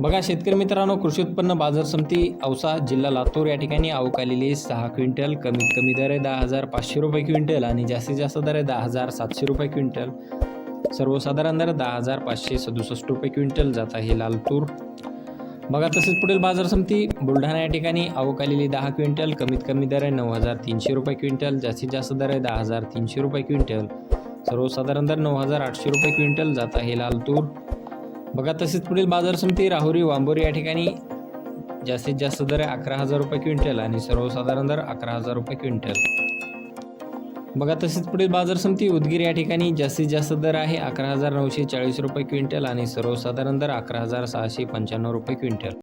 बघा शेतकरी मित्रांनो कृषी उत्पन्न बाजार समिती औसा जिल्हा लातूर या ठिकाणी अवकालेली आलेली सहा क्विंटल कमीत कमी दर आहे दहा हजार पाचशे रुपये क्विंटल आणि जास्तीत जास्त दर आहे दहा हजार सातशे रुपये क्विंटल. सर्वसाधारण दर दहा हजार पाचशे सदुसष्ट रुपये क्विंटल जात आहे लाल तूर बघा तसेच पुढील बाजार समिती बुलढाणा या ठिकाणी अवकालेली आलेली दहा क्विंटल कमीत कमी दर आहे नऊ हजार तीनशे रुपये क्विंटल जास्तीत जास्त दर आहे दहा हजार तीनशे रुपये क्विंटल. सर्वसाधारण दर नऊ हजार आठशे रुपये क्विंटल जात आहे लाल तूर बघा तसेच पुढील बाजार समिती राहुरी वांबोरी या ठिकाणी जास्तीत जास्त दर आहे अकरा हजार रुपये क्विंटल आणि सर्वसाधारण दर अकरा हजार रुपये क्विंटल. बघा तसेच पुढील बाजार समिती उदगीर या ठिकाणी जास्तीत जास्त दर आहे अकरा हजार नऊशे चाळीस रुपये क्विंटल आणि सर्वसाधारण दर अकरा हजार सहाशे पंच्याण्णव रुपये क्विंटल.